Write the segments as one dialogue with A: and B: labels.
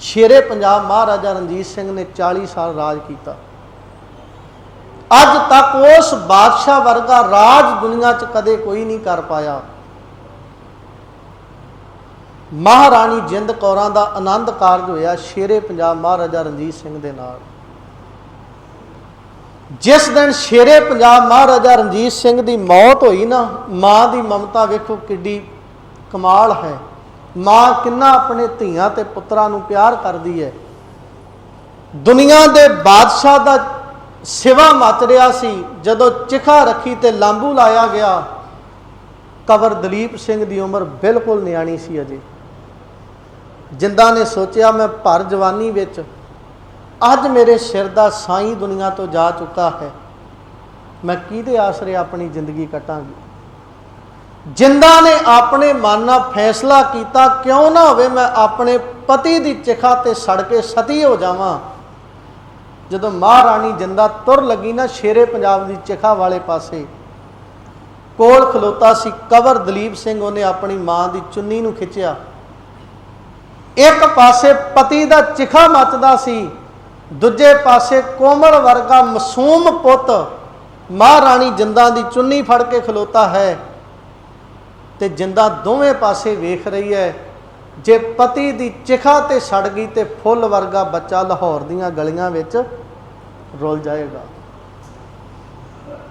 A: ਸ਼ੇਰੇ ਪੰਜਾਬ ਮਹਾਰਾਜਾ ਰਣਜੀਤ ਸਿੰਘ ਨੇ 40 ਸਾਲ ਰਾਜ ਕੀਤਾ। ਅੱਜ ਤੱਕ ਉਸ ਬਾਦਸ਼ਾਹ ਵਰਗਾ ਰਾਜ ਦੁਨੀਆ 'ਚ ਕਦੇ ਕੋਈ ਨਹੀਂ ਕਰ ਪਾਇਆ। ਮਹਾਰਾਣੀ ਜਿੰਦ ਕੌਰਾਂ ਦਾ ਆਨੰਦ ਕਾਰਜ ਹੋਇਆ ਸ਼ੇਰੇ ਪੰਜਾਬ ਮਹਾਰਾਜਾ ਰਣਜੀਤ ਸਿੰਘ ਦੇ ਨਾਲ। ਜਿਸ ਦਿਨ ਸ਼ੇਰੇ ਪੰਜਾਬ ਮਹਾਰਾਜਾ ਰਣਜੀਤ ਸਿੰਘ ਦੀ ਮੌਤ ਹੋਈ ਨਾ, ਮਾਂ ਦੀ ਮਮਤਾ ਵੇਖੋ ਕਿੱਡੀ ਕਮਾਲ ਹੈ। ਮਾਂ ਕਿੰਨਾ ਆਪਣੇ ਧੀਆਂ ਤੇ ਪੁੱਤਰਾਂ ਨੂੰ ਪਿਆਰ ਕਰਦੀ ਹੈ। ਦੁਨੀਆ ਦੇ ਬਾਦਸ਼ਾਹ ਦਾ ਸਿਵਾ ਮਚ ਰਿਹਾ ਸੀ। ਜਦੋਂ ਚਿਖਾ ਰੱਖੀ ਤੇ ਲਾਂਬੂ ਲਾਇਆ ਗਿਆ ਕਵਰ ਦਲੀਪ ਸਿੰਘ ਦੀ ਉਮਰ ਬਿਲਕੁਲ ਨਿਆਣੀ ਸੀ ਅਜੇ। ਜਿੰਦਾ ਨੇ ਸੋਚਿਆ, ਮੈਂ ਭਰ ਜਵਾਨੀ ਵਿੱਚ ਅੱਜ ਮੇਰੇ ਸਿਰ ਦਾ ਸਾਈਂ ਦੁਨੀਆ ਤੋਂ ਜਾ ਚੁੱਕਾ ਹੈ। ਮੈਂ ਕਿਹਦੇ ਆਸਰੇ ਆਪਣੀ ਜ਼ਿੰਦਗੀ ਕੱਟਾਂਗੀ? ਜਿੰਦਾ ਨੇ ਆਪਣੇ ਮਨ ਨਾਲ ਫੈਸਲਾ ਕੀਤਾ, ਕਿਉਂ ਨਾ ਹੋਵੇ ਮੈਂ ਆਪਣੇ ਪਤੀ ਦੀ ਚਿਖਾ ਤੇ ਸੜ ਕੇ ਸਤੀ ਹੋ ਜਾਵਾਂ? ਜਦੋਂ ਮਹਾਰਾਣੀ ਜਿੰਦਾ ਤੁਰ ਲੱਗੀ ਨਾ ਸ਼ੇਰੇ ਪੰਜਾਬ ਦੀ ਚਿਖਾ ਵਾਲੇ ਪਾਸੇ, ਕੋਲ ਖਲੋਤਾ ਸੀ ਕਵਰ ਦਲੀਪ ਸਿੰਘ, ਉਹਨੇ ਆਪਣੀ ਮਾਂ ਦੀ ਚੁੰਨੀ ਨੂੰ ਖਿੱਚਿਆ। ਇੱਕ ਪਾਸੇ ਪਤੀ ਦਾ ਚਿਖਾ ਮੱਚਦਾ ਸੀ, ਦੂਜੇ ਪਾਸੇ ਕੋਮਲ ਵਰਗਾ ਮਾਸੂਮ ਪੁੱਤ ਮਹਾਰਾਣੀ ਜਿੰਦਾ ਦੀ ਚੁੰਨੀ ਫੜ ਕੇ ਖਲੋਤਾ ਹੈ। ਤੇ ਜਿੰਦਾ ਦੋਵੇਂ ਪਾਸੇ ਵੇਖ ਰਹੀ ਹੈ। ਜੇ ਪਤੀ ਦੀ ਚਿਖਾ ਤੇ ਸੜ ਗਈ ਤੇ ਫੁੱਲ ਵਰਗਾ ਬੱਚਾ ਲਾਹੌਰ ਦੀਆਂ ਗਲੀਆਂ ਵਿੱਚ ਰੁਲ ਜਾਏਗਾ।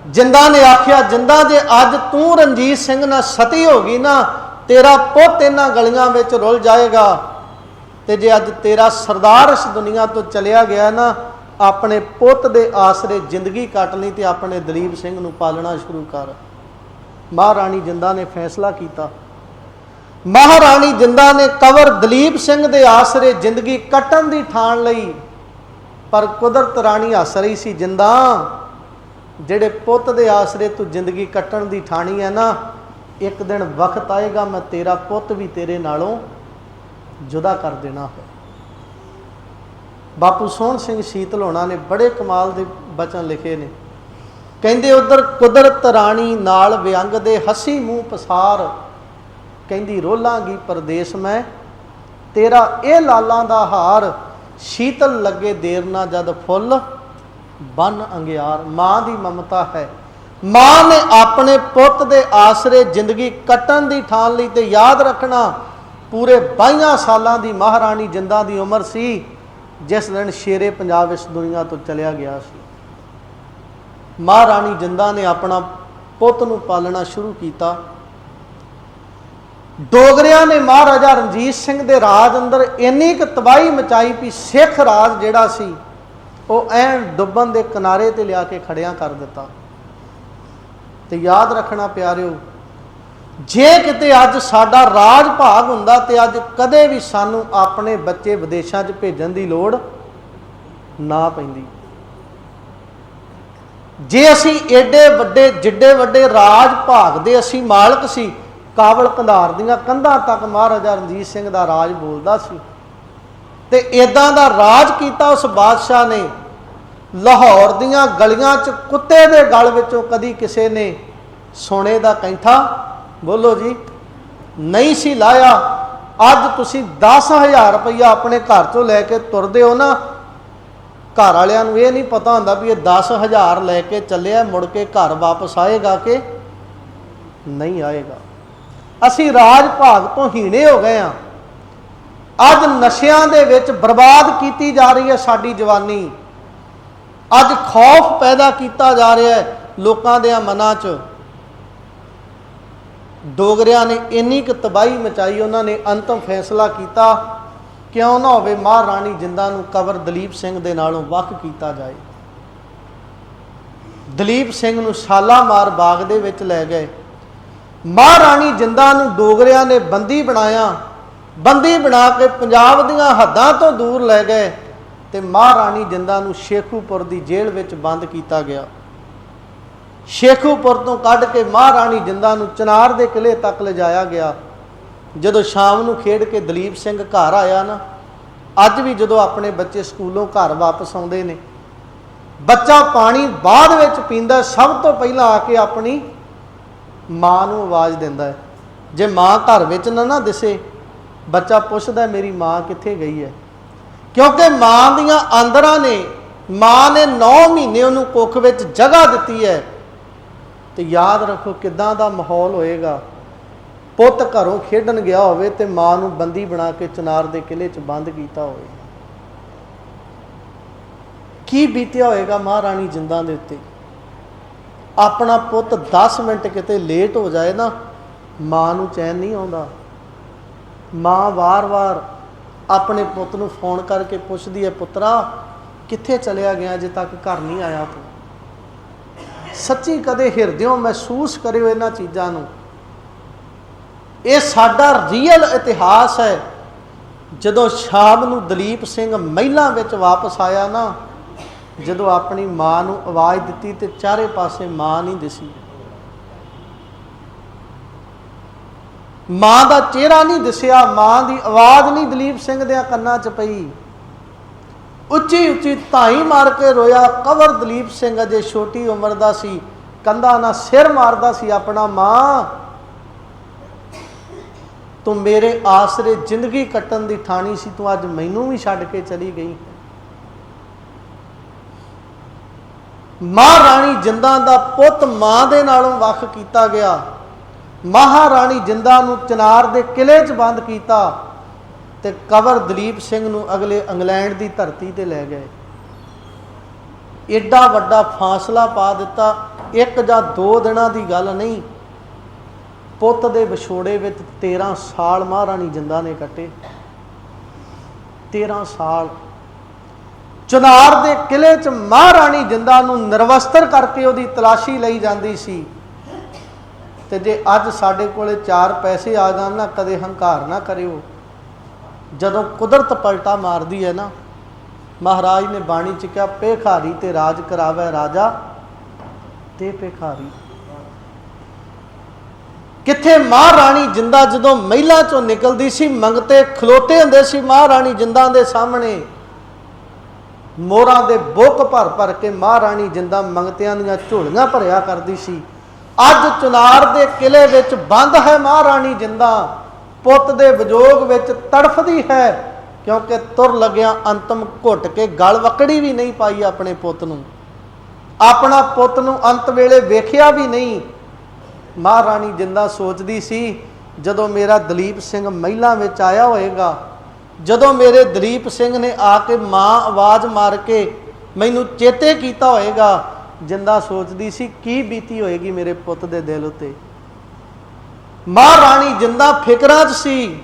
A: ਜਿੰਦਾ ਨੇ ਆਖਿਆ, ਜਿੰਦਾ ਜੇ ਅੱਜ ਤੂੰ ਰਣਜੀਤ ਸਿੰਘ ਨਾਲ ਸਤੀ ਹੋ ਗਈ ਨਾ, ਤੇਰਾ ਪੁੱਤ ਇਹਨਾਂ ਗਲੀਆਂ ਵਿੱਚ ਰੁਲ ਜਾਏਗਾ। ਤੇ ਜੇ ਅੱਜ ਤੇਰਾ ਸਰਦਾਰ ਇਸ ਦੁਨੀਆ ਤੋਂ ਚਲਿਆ ਗਿਆ ਨਾ, ਆਪਣੇ ਪੁੱਤ ਦੇ ਆਸਰੇ ਜ਼ਿੰਦਗੀ ਕੱਟ ਲਈ ਤੇ ਆਪਣੇ ਦਲੀਪ ਸਿੰਘ ਨੂੰ ਪਾਲਣਾ ਸ਼ੁਰੂ ਕਰ। ਮਹਾਰਾਣੀ ਜਿੰਦਾ ਨੇ ਫੈਸਲਾ ਕੀਤਾ। ਮਹਾਰਾਣੀ ਜਿੰਦਾ ਨੇ ਕਵਰ ਦਲੀਪ ਸਿੰਘ ਦੇ ਆਸਰੇ ਜ਼ਿੰਦਗੀ ਕੱਟਣ ਦੀ ਠਾਣ ਲਈ, ਪਰ ਕੁਦਰਤ ਰਾਣੀ ਹੱਸ ਰਹੀ ਸੀ, ਜਿੰਦਾ, ਜਿਹੜੇ ਪੁੱਤ ਦੇ ਆਸਰੇ ਤੂੰ ਜ਼ਿੰਦਗੀ ਕੱਟਣ ਦੀ ਠਾਣੀ ਹੈ ਨਾ, ਇੱਕ ਦਿਨ ਵਕਤ ਆਏਗਾ, ਮੈਂ ਤੇਰਾ ਪੁੱਤ ਵੀ ਤੇਰੇ ਨਾਲੋਂ ਜੁਦਾ ਕਰ ਦੇਣਾ ਹੈ। ਬਾਪੂ ਸੋਹਣ ਸਿੰਘ ਸ਼ੀਤਲੋਣਾ ਨੇ ਬੜੇ ਕਮਾਲ ਦੇ ਬਚਨ ਲਿਖੇ ਨੇ। ਕਹਿੰਦੇ ਉਧਰ ਕੁਦਰਤ ਰਾਣੀ ਨਾਲ ਵਿਅੰਗ ਦੇ ਹਸੀ ਮੂੰਹ ਪਸਾਰ। ਕਹਿੰਦੀ ਰੋਲਾਂਗੀ ਪਰਦੇਸ ਮੈਂ? ਤੇਰਾ ਇਹ ਲਾਲਾਂ ਦਾ ਹਾਰ, ਸ਼ੀਤਲ ਲੱਗੇ ਦੇਰ ਨਾ ਜਦ ਫੁੱਲ ਬਨ ਅੰਗਿਆਰ। ਮਾਂ ਦੀ ਮਮਤਾ ਹੈ। ਮਾਂ ਨੇ ਆਪਣੇ ਪੁੱਤ ਦੇ ਆਸਰੇ ਜ਼ਿੰਦਗੀ ਕੱਟਣ ਦੀ ਠਾਣ ਲਈ ਤੇ ਯਾਦ ਰੱਖਣਾ ਪੂਰੇ 22 ਸਾਲਾਂ ਦੀ ਮਹਾਰਾਣੀ ਜਿੰਦਾ ਦੀ ਉਮਰ ਸੀ, ਜਿਸ ਦਿਨ ਸ਼ੇਰੇ ਪੰਜਾਬ ਇਸ ਦੁਨੀਆ ਤੋਂ ਚਲਿਆ ਗਿਆ ਸੀ। ਮਹਾਰਾਣੀ ਜਿੰਦਾ ਨੇ ਆਪਣਾ ਪੁੱਤ ਨੂੰ ਪਾਲਣਾ ਸ਼ੁਰੂ ਕੀਤਾ। ਡੋਗਰਿਆਂ ਨੇ ਮਹਾਰਾਜਾ ਰਣਜੀਤ ਸਿੰਘ ਦੇ ਰਾਜ ਅੰਦਰ ਇੰਨੀ ਕੁ ਤਬਾਹੀ ਮਚਾਈ ਵੀ ਸਿੱਖ ਰਾਜ ਜਿਹੜਾ ਸੀ, ਉਹ ਐਨ ਡੁੱਬਣ ਦੇ ਕਿਨਾਰੇ ਤੇ ਲਿਆ ਕੇ ਖੜਿਆਂ ਕਰ ਦਿੱਤਾ। ਤੇ ਯਾਦ ਰੱਖਣਾ ਪਿਆਰਿਓ, ਜੇ ਕਿਤੇ ਅੱਜ ਸਾਡਾ ਰਾਜ ਭਾਗ ਹੁੰਦਾ ਤੇ ਅੱਜ ਕਦੇ ਵੀ ਸਾਨੂੰ ਆਪਣੇ ਬੱਚੇ ਵਿਦੇਸ਼ਾਂ 'ਚ ਭੇਜਣ ਦੀ ਲੋੜ ਨਾ ਪੈਂਦੀ। ਜੇ ਅਸੀਂ ਏਡੇ ਵੱਡੇ, ਜਿੱਡੇ ਵੱਡੇ ਰਾਜ ਭਾਗ ਦੇ ਅਸੀਂ ਮਾਲਕ ਸੀ ਕਾਬਲ ਕੰਧਾਰ ਦੀਆਂ ਕੰਧਾਂ ਤੱਕ ਮਹਾਰਾਜਾ ਰਣਜੀਤ ਸਿੰਘ ਦਾ ਰਾਜ ਬੋਲਦਾ ਸੀ। ਤੇ ਇਦਾਂ ਦਾ ਰਾਜ ਕੀਤਾ ਉਸ ਬਾਦਸ਼ਾਹ ਨੇ। ਲਾਹੌਰ ਦੀਆਂ ਗਲੀਆਂ 'ਚ ਕੁੱਤੇ ਦੇ ਗਲ ਵਿੱਚੋਂ ਕਦੀ ਕਿਸੇ ਨੇ ਸੋਨੇ ਦਾ ਕੈਂਠਾ ਬੋਲੋ ਜੀ, ਨਹੀਂ ਸੀ ਲਾਇਆ। ਅੱਜ ਤੁਸੀਂ 10000 ਰੁਪਇਆ ਆਪਣੇ ਘਰ ਤੋਂ ਲੈ ਕੇ ਤੁਰਦੇ ਹੋ ਨਾ ਘਰ ਵਾਲਿਆਂ ਨੂੰ ਇਹ ਨਹੀਂ ਪਤਾ ਹੁੰਦਾ ਵੀ ਇਹ 10000 ਲੈ ਕੇ ਚੱਲਿਆ, ਮੁੜ ਕੇ ਘਰ ਵਾਪਸ ਆਏਗਾ ਕਿ ਨਹੀਂ ਆਏਗਾ। ਅਸੀਂ ਰਾਜ ਭਾਗ ਤੋਂ ਹੀਣੇ ਹੋ ਗਏ ਆ ਅੱਜ ਨਸ਼ਿਆਂ ਦੇ ਵਿੱਚ ਬਰਬਾਦ ਕੀਤੀ ਜਾ ਰਹੀ ਹੈ ਸਾਡੀ ਜਵਾਨੀ। ਅੱਜ ਖੌਫ ਪੈਦਾ ਕੀਤਾ ਜਾ ਰਿਹਾ ਹੈ ਲੋਕਾਂ ਦੇ ਮਨਾਂ 'ਚ। ਡੋਗਰਿਆਂ ਨੇ ਇੰਨੀ ਕੁ ਤਬਾਹੀ ਮਚਾਈ, ਉਹਨਾਂ ਨੇ ਅੰਤਮ ਫੈਸਲਾ ਕੀਤਾ। ਕਿਉਂ ਨਾ ਹੋਵੇ ਮਹਾਰਾਣੀ ਜਿੰਦਾ ਨੂੰ ਕਬਰ ਦਲੀਪ ਸਿੰਘ ਦੇ ਨਾਲੋਂ ਵੱਖ ਕੀਤਾ ਜਾਏ। ਦਲੀਪ ਸਿੰਘ ਨੂੰ ਸ਼ਾਲਾਮਾਰ ਬਾਗ ਦੇ ਵਿੱਚ ਲੈ ਗਏ। ਮਹਾਰਾਣੀ ਜਿੰਦਾ ਨੂੰ ਡੋਗਰਿਆਂ ਨੇ ਬੰਦੀ ਬਣਾਇਆ, ਬੰਦੀ ਬਣਾ ਕੇ ਪੰਜਾਬ ਦੀਆਂ ਹੱਦਾਂ ਤੋਂ ਦੂਰ ਲੈ ਗਏ ਤੇ ਮਹਾਰਾਣੀ ਜਿੰਦਾ ਨੂੰ ਸ਼ੇਖੂਪੁਰ ਦੀ ਜੇਲ੍ਹ ਵਿੱਚ ਬੰਦ ਕੀਤਾ ਗਿਆ। ਸ਼ੇਖੂਪੁਰ ਤੋਂ ਕੱਢ ਕੇ ਮਹਾਰਾਣੀ ਜਿੰਦਾ ਨੂੰ ਚਨਾਰ ਦੇ ਕਿਲੇ ਤੱਕ ਲਿਜਾਇਆ ਗਿਆ। ਜਦੋਂ ਸ਼ਾਮ ਨੂੰ ਖੇਡ ਕੇ ਦਲੀਪ ਸਿੰਘ ਘਰ ਆਇਆ ਨਾ, ਅੱਜ ਵੀ ਜਦੋਂ ਆਪਣੇ ਬੱਚੇ ਸਕੂਲੋਂ ਘਰ ਵਾਪਸ ਆਉਂਦੇ ਨੇ, ਬੱਚਾ ਪਾਣੀ ਬਾਅਦ ਵਿੱਚ ਪੀਂਦਾ, ਸਭ ਤੋਂ ਪਹਿਲਾਂ ਆ ਕੇ ਆਪਣੀ ਮਾਂ ਨੂੰ ਆਵਾਜ਼ ਦਿੰਦਾ ਹੈ। ਜੇ ਮਾਂ ਘਰ ਵਿੱਚ ਨਾ ਨਾ ਦਿਸੇ, ਬੱਚਾ ਪੁੱਛਦਾ ਮੇਰੀ ਮਾਂ ਕਿੱਥੇ ਗਈ ਹੈ? ਕਿਉਂਕਿ ਮਾਂ ਦੀਆਂ ਆਂਦਰਾਂ ਨੇ, ਮਾਂ ਨੇ 9 ਮਹੀਨੇ ਉਹਨੂੰ ਕੁੱਖ ਵਿੱਚ ਜਗ੍ਹਾ ਦਿੱਤੀ ਹੈ। ਤੇ ਯਾਦ ਰੱਖੋ ਕਿਦਾਂ ਦਾ ਮਾਹੌਲ ਹੋਏਗਾ। ਪੁੱਤ ਘਰੋਂ ਖੇਡਣ ਗਿਆ ਹੋਵੇ ਤੇ ਮਾਂ ਨੂੰ ਬੰਦੀ ਬਣਾ ਕੇ ਚਨਾਰ ਦੇ ਕਿਲੇ 'ਚ ਬੰਦ ਕੀਤਾ ਹੋਵੇ। ਕੀ ਬੀਤਿਆ ਹੋਏਗਾ ਮਹਾਰਾਣੀ ਜਿੰਦਾਂ ਦੇ ਉੱਤੇ? ਆਪਣਾ ਪੁੱਤ 10 ਮਿੰਟ ਕਿਤੇ ਲੇਟ ਹੋ ਜਾਏ ਨਾ, ਮਾਂ ਨੂੰ ਚੈਨ ਨਹੀਂ ਆਉਂਦਾ। ਮਾਂ ਵਾਰ-ਵਾਰ ਆਪਣੇ ਪੁੱਤ ਨੂੰ ਫੋਨ ਕਰਕੇ ਪੁੱਛਦੀ ਹੈ, ਪੁੱਤਰਾ, ਕਿੱਥੇ ਚਲਿਆ ਗਿਆ? ਅਜੇ ਤੱਕ ਘਰ ਨਹੀਂ ਆਇਆ ਤੂੰ। ਸੱਚੀ ਕਦੇ ਹਿਰਦਿਓਂ ਮਹਿਸੂਸ ਕਰਿਓ ਇਹਨਾਂ ਚੀਜ਼ਾਂ ਨੂੰ। ਇਹ ਸਾਡਾ ਰੀਅਲ ਇਤਿਹਾਸ ਹੈ। ਜਦੋਂ ਸ਼ਾਮ ਨੂੰ ਦਲੀਪ ਸਿੰਘ ਮਹਿਲਾ ਵਿੱਚ ਵਾਪਸ ਆਇਆ ਨਾ, ਜਦੋਂ ਆਪਣੀ ਮਾਂ ਨੂੰ ਆਵਾਜ਼ ਦਿੱਤੀ ਤੇ ਚਾਰੇ ਪਾਸੇ ਮਾਂ ਨਹੀਂ ਦਿਸੀ। ਮਾਂ ਦਾ ਚਿਹਰਾ ਨਹੀਂ ਦਿਸਿਆ, ਮਾਂ ਦੀ ਆਵਾਜ਼ ਨਹੀਂ ਦਲੀਪ ਸਿੰਘ ਦੇ ਕੰਨਾਂ 'ਚ ਪਈ। ਉੱਚੀ ਉੱਚੀ ਧਾਈ ਮਾਰ ਕੇ ਰੋਇਆ, ਕਵਰ ਦਲੀਪ ਸਿੰਘ ਅਜੇ ਛੋਟੀ ਉਮਰ ਦਾ ਸੀ, ਕੰਧਾ ਨਾਲ ਸਿਰ ਮਾਰਦਾ ਸੀ ਆਪਣਾ ਮਾਂ। ਤੂੰ ਮੇਰੇ ਆਸਰੇ ਜ਼ਿੰਦਗੀ ਕੱਟਣ ਦੀ ਠਾਣੀ ਸੀ, ਤੂੰ ਅੱਜ ਮੈਨੂੰ ਵੀ ਛੱਡ ਕੇ ਚਲੀ ਗਈ। ਮਹਾਰਾਣੀ ਜਿੰਦਾਂ ਦਾ ਪੁੱਤ ਮਾਂ ਦੇ ਨਾਲੋਂ ਵੱਖ ਕੀਤਾ ਗਿਆ। ਮਹਾਰਾਣੀ ਜਿੰਦਾਂ ਨੂੰ ਚਨਾਰ ਦੇ ਕਿਲੇ 'ਚ ਬੰਦ ਕੀਤਾ ਤੇ ਕਵਰ ਦਲੀਪ ਸਿੰਘ ਨੂੰ ਅਗਲੇ ਇੰਗਲੈਂਡ ਦੀ ਧਰਤੀ ਤੇ ਲੈ ਗਏ। ਏਡਾ ਵੱਡਾ ਫਾਸਲਾ ਪਾ ਦਿੱਤਾ, ਇੱਕ ਜਾਂ ਦੋ ਦਿਨਾਂ ਦੀ ਗੱਲ ਨਹੀਂ ਪੁੱਤ ਦੇ ਵਿਛੋੜੇ ਵਿੱਚ 13 ਸਾਲ ਮਹਾਰਾਣੀ ਜਿੰਦਾ ਨੇ ਕੱਟੇ। 13 ਸਾਲ। ਚਨਾਰ ਦੇ ਕਿਲੇ 'ਚ ਮਹਾਰਾਣੀ ਜਿੰਦਾ ਨੂੰ ਨਿਰਵਸਤਰ ਕਰਕੇ ਉਹਦੀ ਤਲਾਸ਼ੀ ਲਈ ਜਾਂਦੀ ਸੀ। ਤੇ ਜੇ ਅੱਜ ਸਾਡੇ ਕੋਲੇ ਚਾਰ ਪੈਸੇ ਆ ਜਾਣ ਨਾ, ਕਦੇ ਹੰਕਾਰ ਨਾ ਕਰਿਓ। ਜਦੋਂ ਕੁਦਰਤ ਪਲਟਾ ਮਾਰਦੀ ਹੈ ਨਾ, ਮਹਾਰਾਜ ਨੇ ਬਾਣੀ ਚ ਕਿਹਾ ਪੇਖਾਰੀ ਤੇ ਰਾਜ ਕਰਾਵੇ ਰਾਜਾ, ਤੇ ਪੇਖਾਰੀ ਕਿੱਥੇ ਮਹਾਰਾਣੀ ਜਿੰਦਾ ਜਦੋਂ ਮਹਿਲਾ ਚੋਂ ਨਿਕਲਦੀ ਸੀ, ਮੰਗਤੇ ਖਲੋਤੇ ਹੁੰਦੇ ਸੀ ਮਹਾਰਾਣੀ ਜਿੰਦਾਂ ਦੇ ਸਾਹਮਣੇ। ਮੋਰਾਂ ਦੇ ਬੁੱਕ ਭਰ ਭਰ ਕੇ ਮਹਾਰਾਣੀ ਜਿੰਦਾ ਮੰਗਤਿਆਂ ਦੀਆਂ ਝੋਲੀਆਂ ਭਰਿਆ ਕਰਦੀ ਸੀ। ਅੱਜ ਚੁਨਾਰ ਦੇ ਕਿਲੇ ਵਿੱਚ ਬੰਦ ਹੈ ਮਹਾਰਾਣੀ ਜਿੰਦਾ। ਪੁੱਤ ਦੇ ਵਿਜੋਗ ਵਿੱਚ ਤੜਫਦੀ ਹੈ, ਕਿਉਂਕਿ ਤੁਰ ਲੱਗਿਆ ਅੰਤਮ ਘੁੱਟ ਕੇ ਗਲ ਵਕੜੀ ਵੀ ਨਹੀਂ ਪਾਈ ਆਪਣੇ ਪੁੱਤ ਨੂੰ। ਆਪਣਾ ਪੁੱਤ ਨੂੰ ਅੰਤ ਵੇਲੇ ਵੇਖਿਆ ਵੀ ਨਹੀਂ। ਮਹਾਰਾਣੀ ਜਿੰਦਾ ਸੋਚਦੀ ਸੀ, ਜਦੋਂ ਮੇਰਾ ਦਲੀਪ ਸਿੰਘ ਮਹਿਲਾ ਵਿੱਚ ਆਇਆ ਹੋਏਗਾ, ਜਦੋਂ ਮੇਰੇ ਦਲੀਪ ਸਿੰਘ ਨੇ ਆ ਕੇ ਮਾਂ ਆਵਾਜ਼ ਮਾਰ ਕੇ ਮੈਨੂੰ ਚੇਤੇ ਕੀਤਾ ਹੋਏਗਾ, ਜਿੰਦਾ ਸੋਚਦੀ ਸੀ, ਕੀ ਬੀਤੀ ਹੋਏਗੀ ਮੇਰੇ ਪੁੱਤ ਦੇ ਦਿਲ ਉਤੇ। ਮਹਾਰਾਣੀ ਜਿੰਦਾ ਫਿਕਰਾਂ 'ਚ ਸੀ,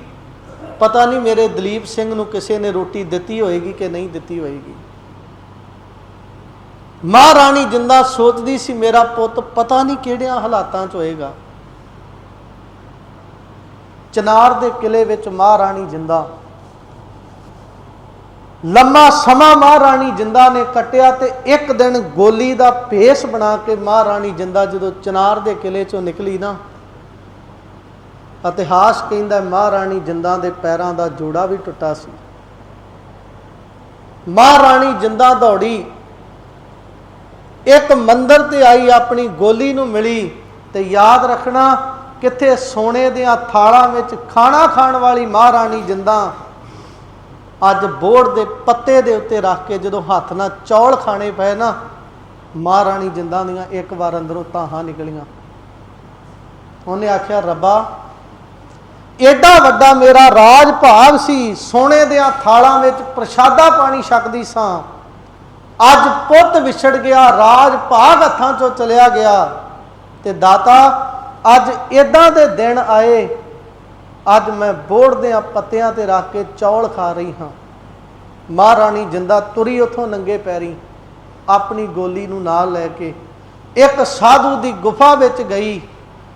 A: ਪਤਾ ਨਹੀਂ ਮੇਰੇ ਦਲੀਪ ਸਿੰਘ ਨੂੰ ਕਿਸੇ ਨੇ ਰੋਟੀ ਦਿੱਤੀ ਹੋਏਗੀ ਕਿ ਨਹੀਂ ਦਿੱਤੀ ਹੋਏਗੀ। ਮਹਾਰਾਣੀ ਜਿੰਦਾ ਸੋਚਦੀ ਸੀ, ਮੇਰਾ ਪੁੱਤ ਪਤਾ ਨਹੀਂ ਕਿਹੜਿਆਂ ਹਾਲਾਤਾਂ 'ਚ ਹੋਏਗਾ। ਚਨਾਰ ਦੇ ਕਿਲੇ ਵਿੱਚ ਮਹਾਰਾਣੀ ਜਿੰਦਾ। ਲੰਮਾ ਸਮਾਂ ਮਹਾਰਾਣੀ ਜਿੰਦਾ ਨੇ ਕੱਟਿਆ ਤੇ ਇੱਕ ਦਿਨ ਗੋਲੀ ਦਾ ਭੇਸ ਬਣਾ ਕੇ ਮਹਾਰਾਣੀ ਜਿੰਦਾ ਜਦੋਂ ਚਨਾਰ ਦੇ ਕਿਲੇ ਚੋਂ ਨਿਕਲੀ ਨਾ, ਇਤਿਹਾਸ ਕਹਿੰਦਾ ਮਹਾਰਾਣੀ ਜਿੰਦਾ ਦੇ ਪੈਰਾਂ ਦਾ ਜੋੜਾ ਵੀ ਟੁੱਟਾ ਸੀ। ਮਹਾਰਾਣੀ ਜਿੰਦਾ ਦੌੜੀ ਇੱਕ ਮੰਦਰ ਤੇ ਆਈ ਆਪਣੀ ਗੋਲੀ ਨੂੰ ਮਿਲੀ ਤੇ ਯਾਦ ਰੱਖਣਾ ਕਿੱਥੇ ਸੋਨੇ ਦੀਆਂ ਥਾਲਾਂ ਵਿੱਚ ਖਾਣਾ ਖਾਣ ਵਾਲੀ ਮਹਾਰਾਣੀ ਜਿੰਦਾ। ਅੱਜ ਬੋੜ ਦੇ ਪੱਤੇ ਦੇ ਉੱਤੇ ਰੱਖ ਕੇ ਜਦੋਂ ਹੱਥ ਨਾਲ ਚੌਲ ਖਾਣੇ ਪਏ ਨਾ, ਮਹਾਰਾਣੀ ਜਿੰਦਾਂ ਦੀਆਂ ਇੱਕ ਵਾਰ ਅੰਦਰੋਂ ਤਾਹਾਂ ਨਿਕਲੀਆਂ। ਉਹਨੇ ਆਖਿਆ, ਰੱਬਾ, ਏਡਾ ਵੱਡਾ ਮੇਰਾ ਰਾਜ ਭਾਗ ਸੀ, ਸੋਨੇ ਦੀਆਂ ਥਾਲਾਂ ਵਿੱਚ ਪ੍ਰਸ਼ਾਦਾ ਪਾਣੀ ਛਕਦੀ ਸਾਂ। ਅੱਜ ਪੁੱਤ ਵਿਛੜ ਗਿਆ, ਰਾਜ ਭਾਗ ਹੱਥਾਂ ਚੋਂ ਚਲਿਆ ਗਿਆ ਤੇ ਦਾਤਾ, ਅੱਜ ਇਦਾਂ ਦੇ ਦਿਨ ਆਏ, ਅੱਜ ਮੈਂ ਬੋੜ ਦੇ ਪੱਤਿਆਂ ਤੇ ਰੱਖ ਕੇ ਚੌਲ ਖਾ ਰਹੀ ਹਾਂ। ਮਹਾਰਾਣੀ ਜਿੰਦਾ ਤੁਰੀ ਉਥੋਂ ਨੰਗੇ ਪੈਰੀ, ਆਪਣੀ ਗੋਲੀ ਨੂੰ ਨਾਲ ਲੈ ਕੇ, ਇੱਕ ਸਾਧੂ ਦੀ ਗੁਫਾ ਵਿੱਚ ਗਈ।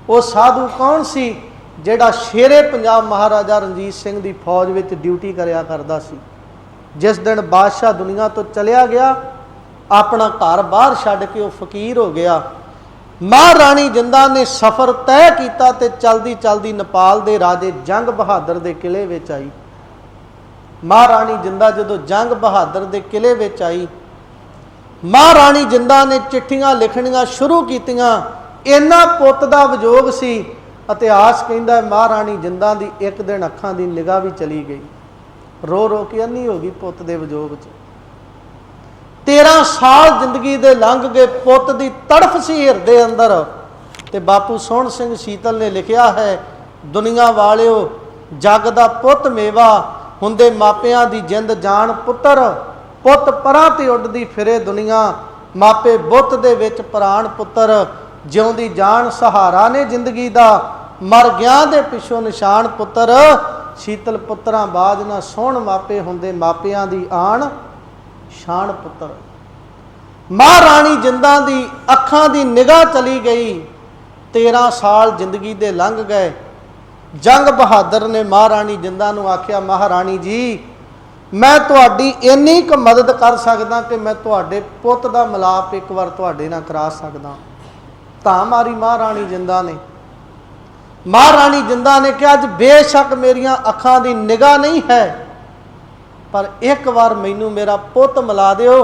A: ਉਹ ਸਾਧੂ ਕੌਣ ਸੀ ਜਿਹੜਾ ਸ਼ੇਰੇ ਪੰਜਾਬ ਮਹਾਰਾਜਾ ਰਣਜੀਤ ਸਿੰਘ ਦੀ ਫੌਜ ਵਿੱਚ ਡਿਊਟੀ ਕਰਿਆ ਕਰਦਾ ਸੀ? ਜਿਸ ਦਿਨ ਬਾਦਸ਼ਾਹ ਦੁਨੀਆ ਤੋਂ ਚਲਿਆ ਗਿਆ, ਆਪਣਾ ਘਰ ਬਾਹਰ ਛੱਡ ਕੇ ਉਹ ਫਕੀਰ ਹੋ ਗਿਆ। ਮਹਾਰਾਣੀ ਜਿੰਦਾ ਨੇ ਸਫ਼ਰ ਤੈਅ ਕੀਤਾ ਤੇ ਚਲਦੀ ਚਲਦੀ ਨੇਪਾਲ ਦੇ ਰਾਜੇ ਜੰਗ ਬਹਾਦਰ ਦੇ ਕਿਲੇ ਵਿੱਚ ਆਈ। ਮਹਾਰਾਣੀ ਜਿੰਦਾ ਜਦੋਂ ਜੰਗ ਬਹਾਦਰ ਦੇ ਕਿਲੇ ਵਿੱਚ ਆਈ, ਮਹਾਰਾਣੀ ਜਿੰਦਾ ਨੇ ਚਿੱਠੀਆਂ ਲਿਖਣੀਆਂ ਸ਼ੁਰੂ ਕੀਤੀਆਂ। ਇਹਨਾਂ ਪੁੱਤ ਦਾ ਵਿਜੋਗ ਸੀ ਇਤਿਹਾਸ ਕਹਿੰਦਾ ਮਹਾਰਾਣੀ ਜਿੰਦਾ ਦੀ ਇੱਕ ਦਿਨ ਅੱਖਾਂ ਦੀ ਨਿਗਾਹ ਵੀ ਚਲੀ ਗਈ। ਰੋ ਰੋ ਕੇ ਅੰਨੀ ਹੋ ਗਈ ਪੁੱਤ ਦੇ ਵਿਜੋਗ 'ਚ। 13 ਸਾਲ ਜ਼ਿੰਦਗੀ ਦੇ ਲੰਘ ਗਏ ਪੁੱਤ ਦੀ ਤੜਫ ਸੀ ਹਿਰਦੇ ਅੰਦਰ ਤੇ ਬਾਪੂ ਸੋਹਣ ਸਿੰਘ ਸ਼ੀਤਲ ਨੇ ਲਿਖਿਆ ਹੈ, ਦੁਨੀਆ ਵਾਲਿਓ, ਜਗ ਦਾ ਪੁੱਤ ਮੇਵਾ, ਹੁੰਦੇ ਮਾਪਿਆਂ ਦੀ ਜਿੰਦ ਜਾਨ ਪੁੱਤਰ, ਪੁੱਤ ਪਰਾਂ ਤੇ ਉੱਡਦੀ ਫਿਰੇ ਦੁਨੀਆ, ਮਾਪੇ ਬੁੱਤ ਦੇ ਵਿੱਚ ਪ੍ਰਾਣ ਪੁੱਤਰ, ਜਿਉਂਦੀ ਜਾਨ ਸਹਾਰਾ ਨੇ ਜ਼ਿੰਦਗੀ ਦਾ, ਮਰ ਗਿਆ ਦੇ ਪਿੱਛੋਂ ਨਿਸ਼ਾਨ ਪੁੱਤਰ ਸ਼ੀਤਲ ਪੁੱਤਰਾਂ ਬਾਜ ਨਾ ਸੋਹਣ ਮਾਪੇ ਹੁੰਦੇ ਮਾਪਿਆਂ ਦੀ ਆਣ ਸ਼ਾਨ ਪੁੱਤਰ। ਮਹਾਰਾਣੀ ਜਿੰਦਾਂ ਦੀ ਅੱਖਾਂ ਦੀ ਨਿਗਾਹ ਚਲੀ ਗਈ 13 ਸਾਲ ਜ਼ਿੰਦਗੀ ਦੇ ਲੰਘ ਗਏ। ਜੰਗ ਬਹਾਦਰ ਨੇ ਮਹਾਰਾਣੀ ਜਿੰਦਾਂ ਨੂੰ ਆਖਿਆ, ਮਹਾਰਾਣੀ ਜੀ, ਮੈਂ ਤੁਹਾਡੀ ਇੰਨੀ ਕੁ ਮਦਦ ਕਰ ਸਕਦਾ ਕਿ ਮੈਂ ਤੁਹਾਡੇ ਪੁੱਤ ਦਾ ਮਿਲਾਪ ਇੱਕ ਵਾਰ ਤੁਹਾਡੇ ਨਾਲ ਕਰਾ ਸਕਦਾ। ਤਾਂ ਮਾਰੀ ਮਹਾਰਾਣੀ ਜਿੰਦਾ ਨੇ ਮਹਾਰਾਣੀ ਜਿੰਦਾ ਨੇ ਕਿਹਾ, ਅੱਜ ਬੇਸ਼ੱਕ ਮੇਰੀਆਂ ਅੱਖਾਂ ਦੀ ਨਿਗਾਹ ਨਹੀਂ ਹੈ, ਪਰ ਇੱਕ ਵਾਰ ਮੈਨੂੰ ਮੇਰਾ ਪੁੱਤ ਮਿਲਾ ਦਿਓ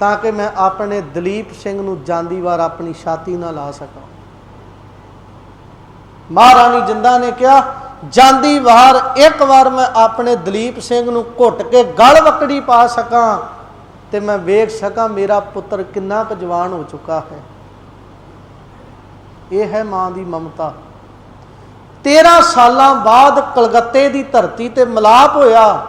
A: ਤਾਂ ਕਿ ਮੈਂ ਆਪਣੇ ਦਲੀਪ ਸਿੰਘ ਨੂੰ ਜਾਂਦੀ ਵਾਰ ਆਪਣੀ ਛਾਤੀ ਨਾਲ ਲਾ ਸਕਾਂ। ਮਹਾਰਾਣੀ ਜਿੰਦਾ ਨੇ ਕਿਹਾ, ਜਾਂਦੀ ਵਾਰ ਇੱਕ ਵਾਰ ਮੈਂ ਆਪਣੇ ਦਲੀਪ ਸਿੰਘ ਨੂੰ ਘੁੱਟ ਕੇ ਗਲ ਵਕੜੀ ਪਾ ਸਕਾਂ ਤੇ ਮੈਂ ਵੇਖ ਸਕਾਂ ਮੇਰਾ ਪੁੱਤਰ ਕਿੰਨਾ ਕੁ ਜਵਾਨ ਹੋ ਚੁੱਕਾ ਹੈ। ਇਹ ਹੈ ਮਾਂ ਦੀ ਮਮਤਾ। 13 ਸਾਲਾਂ ਬਾਅਦ ਕਲਕੱਤੇ ਦੀ ਧਰਤੀ ਤੇ ਮਿਲਾਪ ਹੋਇਆ।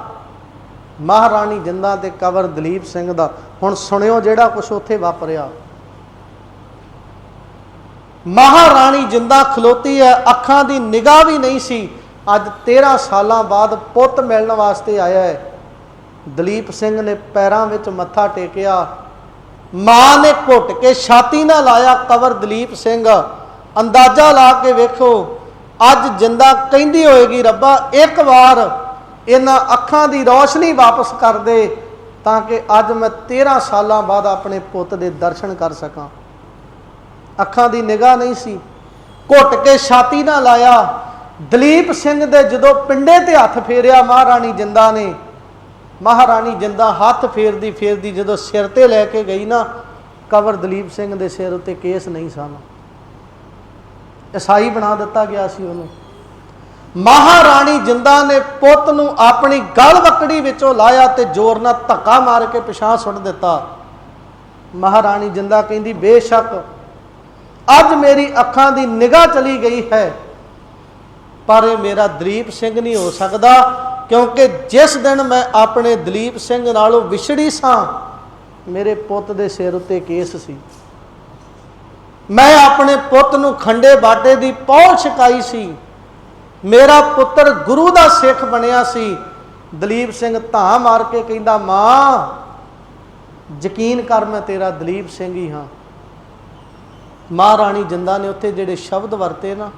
A: ਮਹਾਰਾਣੀ ਜਿੰਦਾ ਤੇ ਕਵਰ ਦਲੀਪ ਸਿੰਘ ਦਾ। ਹੁਣ ਸੁਣਿਓ ਜਿਹੜਾ ਕੁਝ ਉੱਥੇ ਵਾਪਰਿਆ। ਮਹਾਰਾਣੀ ਜਿੰਦਾ ਖਲੋਤੀ ਹੈ, ਅੱਖਾਂ ਦੀ ਨਿਗਾਹ ਵੀ ਨਹੀਂ ਸੀ। ਅੱਜ 13 ਸਾਲਾਂ ਬਾਅਦ ਪੁੱਤ ਮਿਲਣ ਵਾਸਤੇ ਆਇਆ ਹੈ। ਦਲੀਪ ਸਿੰਘ ਨੇ ਪੈਰਾਂ ਵਿੱਚ ਮੱਥਾ ਟੇਕਿਆ। ਮਾਂ ਨੇ ਘੁੱਟ ਕੇ ਛਾਤੀ ਨਾਲ ਲਾਇਆ ਕਵਰ ਦਲੀਪ ਸਿੰਘ। ਅੰਦਾਜ਼ਾ ਲਾ ਕੇ ਵੇਖੋ ਅੱਜ ਜਿੰਦਾ ਕਹਿੰਦੀ ਹੋਏਗੀ, ਰੱਬਾ, ਇੱਕ ਵਾਰ ਇਹਨਾਂ ਅੱਖਾਂ ਦੀ ਰੌਸ਼ਨੀ ਵਾਪਸ ਕਰ ਦੇ ਤਾਂ ਕਿ ਅੱਜ ਮੈਂ 13 ਸਾਲਾਂ ਬਾਅਦ ਆਪਣੇ ਪੁੱਤ ਦੇ ਦਰਸ਼ਨ ਕਰ ਸਕਾਂ। ਅੱਖਾਂ ਦੀ ਨਿਗਾਹ ਨਹੀਂ ਸੀ। ਘੁੱਟ ਕੇ ਛਾਤੀ ਨਾਲ ਲਾਇਆ। ਦਲੀਪ ਸਿੰਘ ਦੇ ਜਦੋਂ ਪਿੰਡੇ ਤੇ ਹੱਥ ਫੇਰਿਆ, ਮਹਾਰਾਣੀ ਜਿੰਦਾ ਨੇ। ਮਹਾਰਾਣੀ ਜਿੰਦਾ ਹੱਥ ਫੇਰਦੀ ਫੇਰਦੀ ਜਦੋਂ ਸਿਰ ਤੇ ਲੈ ਕੇ ਗਈ ਨਾ ਕਵਰ ਦਲੀਪ ਸਿੰਘ ਦੇ ਸਿਰ ਉੱਤੇ ਕੇਸ ਨਹੀਂ ਸਨ। ਈਸਾਈ ਬਣਾ ਦਿੱਤਾ ਗਿਆ ਸੀ ਉਹਨੂੰ। ਮਹਾਰਾਣੀ ਜਿੰਦਾ ਨੇ ਪੁੱਤ ਨੂੰ ਆਪਣੀ ਗਲ ਵਕੜੀ ਵਿੱਚੋਂ ਲਾਇਆ ਤੇ ਜ਼ੋਰ ਨਾਲ ਧੱਕਾ ਮਾਰ ਕੇ ਪਿਛਾਂ ਸੁੱਟ ਦਿੱਤਾ। ਮਹਾਰਾਣੀ ਜਿੰਦਾ ਕਹਿੰਦੀ, ਬੇਸ਼ੱਕ ਅੱਜ ਮੇਰੀ ਅੱਖਾਂ ਦੀ ਨਿਗਾਹ ਚਲੀ ਗਈ ਹੈ, ਪਰ ਇਹ ਮੇਰਾ ਦਲੀਪ ਸਿੰਘ ਨਹੀਂ ਹੋ ਸਕਦਾ, ਕਿਉਂਕਿ ਜਿਸ ਦਿਨ ਮੈਂ ਆਪਣੇ ਦਲੀਪ ਸਿੰਘ ਨਾਲੋਂ ਵਿਛੜੀ ਸਾਂ, ਮੇਰੇ ਪੁੱਤ ਦੇ ਸਿਰ ਉੱਤੇ ਕੇਸ ਸੀ। ਮੈਂ ਆਪਣੇ ਪੁੱਤ ਨੂੰ ਖੰਡੇ ਬਾਟੇ ਦੀ ਪੌਲ ਛਕਾਈ ਸੀ। ਮੇਰਾ ਪੁੱਤਰ ਗੁਰੂ ਦਾ ਸਿੱਖ ਬਣਿਆ ਸੀ। ਦਲੀਪ ਸਿੰਘ ਧਾਂ ਮਾਰ ਕੇ ਕਹਿੰਦਾ, ਮਾਂ, ਯਕੀਨ ਕਰ ਮੈਂ ਤੇਰਾ ਦਲੀਪ ਸਿੰਘ ਹੀ ਹਾਂ। ਮਹਾਰਾਣੀ ਜਿੰਦਾ ਨੇ ਉੱਥੇ ਜਿਹੜੇ ਸ਼ਬਦ ਵਰਤੇ ਨਾ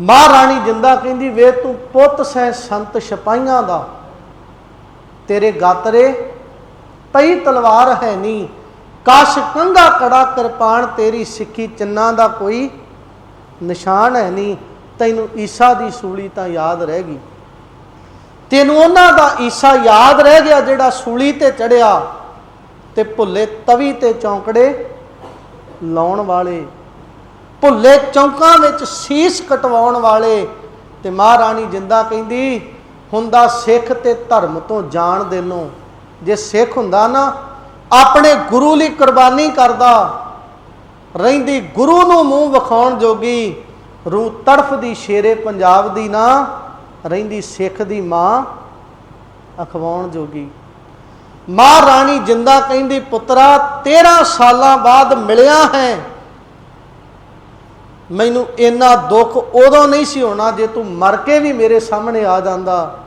A: ਮਹਾਰਾਣੀ ਜਿੰਦਾ ਕਹਿੰਦੀ, ਵੇ ਤੂੰ ਪੁੱਤ ਸੈ ਸੰਤ ਸਿਪਾਹੀਆਂ ਦਾ, ਤੇਰੇ ਗਾਤਰੇ ਪਈ ਤਲਵਾਰ ਹੈ ਨਹੀਂ ਕਸ਼ ਕੰਗਾ ਕੜਾ ਕਿਰਪਾਨ ਤੇਰੀ ਸਿੱਖੀ ਚੰਨਾਂ ਦਾ ਕੋਈ ਨਿਸ਼ਾਨ ਹੈ ਨਹੀਂ, ਤੈਨੂੰ ਈਸਾ ਦੀ ਸੂਲੀ ਤਾਂ ਯਾਦ ਰਹਿ ਗਈ। ਤੈਨੂੰ ਉਹਨਾਂ ਦਾ ਈਸਾ ਯਾਦ ਰਹਿ ਗਿਆ ਜਿਹੜਾ ਸੂਲੀ ਤੇ ਚੜਿਆ ਤੇ ਭੁੱਲੇ ਤਵੀ ਤੇ ਚੌਂਕੜੇ ਲਾਉਣ ਵਾਲੇ, ਭੁੱਲੇ ਚੌਂਕਾਂ ਵਿੱਚ ਸੀਸ ਕਟਵਾਉਣ ਵਾਲੇ ਤੇ ਮਹਾਰਾਣੀ ਜਿੰਦਾ ਕਹਿੰਦੀ, ਹੁੰਦਾ ਸਿੱਖ ਤੇ ਧਰਮ ਤੋਂ ਜਾਣ ਦੇਨੋਂ ਜੇ ਸਿੱਖ ਹੁੰਦਾ ਨਾ ਆਪਣੇ ਗੁਰੂ ਲਈ ਕੁਰਬਾਨੀ ਕਰਦਾ, ਰਹਿੰਦੀ ਗੁਰੂ ਨੂੰ ਮੂੰਹ ਵਿਖਾਉਣ ਜੋਗੀ ਰੂ ਤੜਫਦੀ ਸ਼ੇਰੇ ਪੰਜਾਬ ਦੀ ਨਾ, ਰਹਿੰਦੀ ਸਿੱਖ ਦੀ ਮਾਂ ਅਖਵਾਉਣ ਜੋਗੀ। ਮਹਾਰਾਣੀ ਜਿੰਦਾ ਕਹਿੰਦੀ, ਪੁੱਤਰਾ 13 ਸਾਲਾਂ ਬਾਅਦ ਮਿਲਿਆ ਹੈ। ਮੈਨੂੰ ਇੰਨਾ ਦੁੱਖ ਉਦੋਂ ਨਹੀਂ ਸੀ ਹੋਣਾ ਜੇ ਤੂੰ ਮਰ ਕੇ ਵੀ ਮੇਰੇ ਸਾਹਮਣੇ ਆ ਜਾਂਦਾ।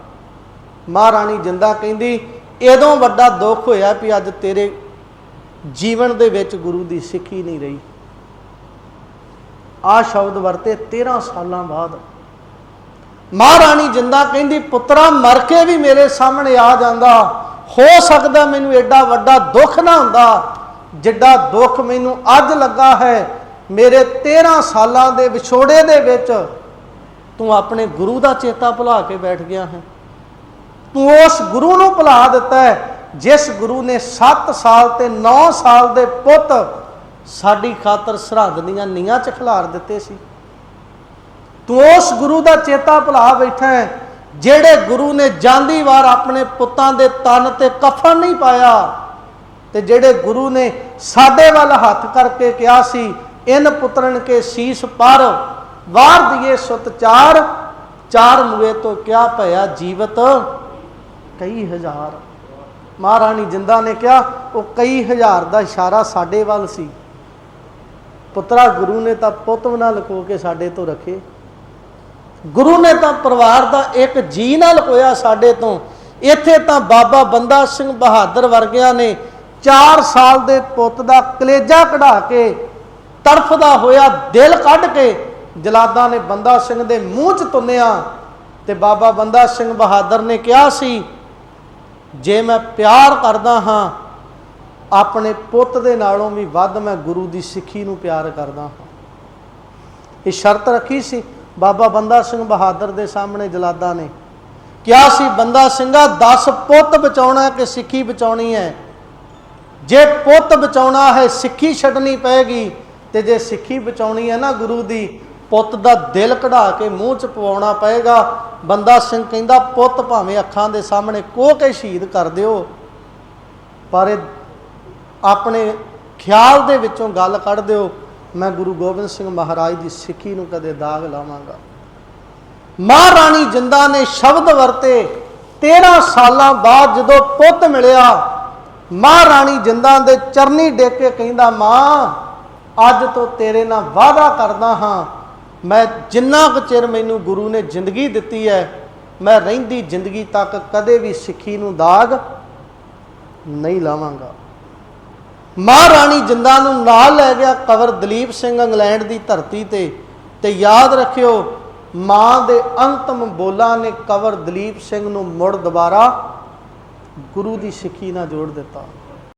A: ਮਹਾਰਾਣੀ ਜਿੰਦਾ ਕਹਿੰਦੀ ਇਦੋਂ ਵੱਡਾ ਦੁੱਖ ਹੋਇਆ ਵੀ ਅੱਜ ਤੇਰੇ ਜੀਵਨ ਦੇ ਵਿੱਚ ਗੁਰੂ ਦੀ ਸਿੱਖੀ ਨਹੀਂ ਰਹੀ। ਆ ਸ਼ਬਦ ਵਰਤੇ 13 ਸਾਲਾਂ ਬਾਅਦ। ਮਹਾਰਾਣੀ ਜਿੰਦਾ ਕਹਿੰਦੀ, ਪੁੱਤਰਾ, ਮਰ ਕੇ ਵੀ ਮੇਰੇ ਸਾਹਮਣੇ ਆ ਜਾਂਦਾ। ਹੋ ਸਕਦਾ ਮੈਨੂੰ ਐਡਾ ਵੱਡਾ ਦੁੱਖ ਨਾ ਹੁੰਦਾ, ਜਿੱਡਾ ਦੁੱਖ ਮੈਨੂੰ ਅੱਜ ਲੱਗਾ ਹੈ। ਮੇਰੇ 13 ਸਾਲਾਂ ਦੇ ਵਿਛੋੜੇ ਦੇ ਵਿੱਚ ਤੂੰ ਆਪਣੇ ਗੁਰੂ ਦਾ ਚੇਤਾ ਭੁਲਾ ਕੇ ਬੈਠ ਗਿਆ ਹੈ। ਤੂੰ ਉਸ ਗੁਰੂ ਨੂੰ ਭੁਲਾ ਦਿੱਤਾ ਹੈ, ਜਿਸ ਗੁਰੂ ਨੇ 7 ਸਾਲ ਤੇ 9 ਸਾਲ ਦੇ ਪੁੱਤ ਸਾਡੀ ਖਾਤਰ ਸਰਹੰਦ ਦੀਆਂ ਨੀਆਂ ਚ ਖਿਲਾਰ ਦਿੱਤੇ ਸੀ। ਤੂੰ ਉਸ ਗੁਰੂ ਦਾ ਚੇਤਾ ਭੁਲਾ ਬੈਠਾ ਹੈ, ਜਿਹੜੇ ਗੁਰੂ ਨੇ ਜਾਂਦੀ ਵਾਰ ਆਪਣੇ ਪੁੱਤਾਂ ਦੇ ਤਨ ਤੇ ਕਫਨ ਨਹੀਂ ਪਾਇਆ ਤੇ ਜਿਹੜੇ ਗੁਰੂ ਨੇ ਸਾਡੇ ਵੱਲ ਹੱਥ ਕਰਕੇ ਕਿਹਾ ਸੀ, ਇਨ ਪੁੱਤਰਨ ਕੇ ਸੀਸ ਪਰ, ਵਾਰ ਦੀਏ ਸੁਤ ਚਾਰ ਚਾਰ ਮੁਏ ਤੋਂ ਕਿਆ ਭਇਆ ਜੀਵਤ ਕਈ ਹਜ਼ਾਰ। ਮਹਾਰਾਣੀ ਜਿੰਦਾ ਨੇ ਕਿਹਾ, ਉਹ ਕਈ ਹਜ਼ਾਰ ਦਾ ਇਸ਼ਾਰਾ ਸਾਡੇ ਵੱਲ ਸੀ। ਪੁੱਤਰਾ, ਗੁਰੂ ਨੇ ਤਾਂ ਪੁੱਤ ਵੀ ਨਾ ਲਕੋ ਕੇ ਸਾਡੇ ਤੋਂ ਰੱਖੇ। ਗੁਰੂ ਨੇ ਤਾਂ ਪਰਿਵਾਰ ਦਾ ਇੱਕ ਜੀ ਨਾਲ ਲਕੋਇਆ ਸਾਡੇ ਤੋਂ। ਇੱਥੇ ਤਾਂ ਬਾਬਾ ਬੰਦਾ ਸਿੰਘ ਬਹਾਦਰ ਵਰਗਿਆਂ ਨੇ 4 ਸਾਲ ਦੇ ਪੁੱਤ ਦਾ ਕਲੇਜਾ ਕਢਾ ਕੇ, ਤੜਫਦਾ ਹੋਇਆ ਦਿਲ ਕੱਢ ਕੇ ਜਲਾਦਾਂ ਨੇ ਬੰਦਾ ਸਿੰਘ ਦੇ ਮੂੰਹ 'ਚ ਤੁੰਨਿਆ ਤੇ ਬਾਬਾ ਬੰਦਾ ਸਿੰਘ ਬਹਾਦਰ ਨੇ ਕਿਹਾ ਸੀ ਜੇ ਮੈਂ ਪਿਆਰ ਕਰਦਾ ਹਾਂ, ਆਪਣੇ ਪੁੱਤ ਦੇ ਨਾਲੋਂ ਵੀ ਵੱਧ ਮੈਂ ਗੁਰੂ ਦੀ ਸਿੱਖੀ ਨੂੰ ਪਿਆਰ ਕਰਦਾ ਹਾਂ। ਇਹ ਸ਼ਰਤ ਰੱਖੀ ਸੀ, ਬਾਬਾ ਬੰਦਾ ਸਿੰਘ ਬਹਾਦਰ ਦੇ ਸਾਹਮਣੇ ਜਲਾਦਾ ਨੇ। ਕਿਹਾ ਸੀ, ਬੰਦਾ ਸਿੰਘਾ 10 ਪੁੱਤ ਬਚਾਉਣਾ ਕਿ ਸਿੱਖੀ ਬਚਾਉਣੀ ਹੈ? ਜੇ ਪੁੱਤ ਬਚਾਉਣਾ ਹੈ, ਸਿੱਖੀ ਛੱਡਣੀ ਪਏਗੀ ਤੇ ਜੇ ਸਿੱਖੀ ਬਚਾਉਣੀ ਹੈ ਨਾ ਗੁਰੂ ਦੀ ਪੁੱਤ ਦਾ ਦਿਲ ਕਢਾ ਕੇ ਮੂੰਹ ਚ ਪਵਾਉਣਾ ਪਏਗਾ। ਬੰਦਾ ਸਿੰਘ ਕਹਿੰਦਾ, ਪੁੱਤ ਭਾਵੇਂ ਅੱਖਾਂ ਦੇ ਸਾਹਮਣੇ ਕੋਹ ਕੇ ਸ਼ਹੀਦ ਕਰ ਦਿਓ, ਪਰ ਆਪਣੇ ਖਿਆਲ ਦੇ ਵਿੱਚੋਂ ਗੱਲ ਕੱਢ ਦਿਓ। ਮੈਂ ਗੁਰੂ ਗੋਬਿੰਦ ਸਿੰਘ ਮਹਾਰਾਜ ਦੀ ਸਿੱਖੀ ਨੂੰ ਕਦੇ ਦਾਗ ਲਾਵਾਂਗਾ। ਮਹਾਰਾਣੀ ਜਿੰਦਾ ਨੇ ਸ਼ਬਦ ਵਰਤੇ। 13 ਸਾਲਾਂ ਬਾਅਦ ਜਦੋਂ ਪੁੱਤ ਮਿਲਿਆ, ਮਹਾਰਾਣੀ ਜਿੰਦਾ ਦੇ ਚਰਨੀ ਡੇਕ ਕੇ ਕਹਿੰਦਾ, ਮਾਂ, ਅੱਜ ਤੋਂ ਤੇਰੇ ਨਾਲ ਵਾਅਦਾ ਕਰਦਾ ਹਾਂ। ਮੈਂ ਜਿੰਨਾ ਕੁ ਚਿਰ ਮੈਨੂੰ ਗੁਰੂ ਨੇ ਜ਼ਿੰਦਗੀ ਦਿੱਤੀ ਹੈ, ਮੈਂ ਰਹਿੰਦੀ ਜ਼ਿੰਦਗੀ ਤੱਕ ਕਦੇ ਵੀ ਸਿੱਖੀ ਨੂੰ ਦਾਗ ਨਹੀਂ ਲਾਵਾਂਗਾ। ਮਹਾਰਾਣੀ ਜਿੰਦਾ ਨੂੰ ਨਾਲ ਲੈ ਗਿਆ ਕਵਰ ਦਲੀਪ ਸਿੰਘ ਇੰਗਲੈਂਡ ਦੀ ਧਰਤੀ ਤੇ ਤੇ ਯਾਦ ਰੱਖਿਓ, ਮਾਂ ਦੇ ਅੰਤਮ ਬੋਲਾਂ ਨੇ ਕਵਰ ਦਲੀਪ ਸਿੰਘ ਨੂੰ ਮੁੜ ਦੁਬਾਰਾ ਗੁਰੂ ਦੀ ਸਿੱਖੀ ਨਾਲ ਜੋੜ ਦਿੱਤਾ।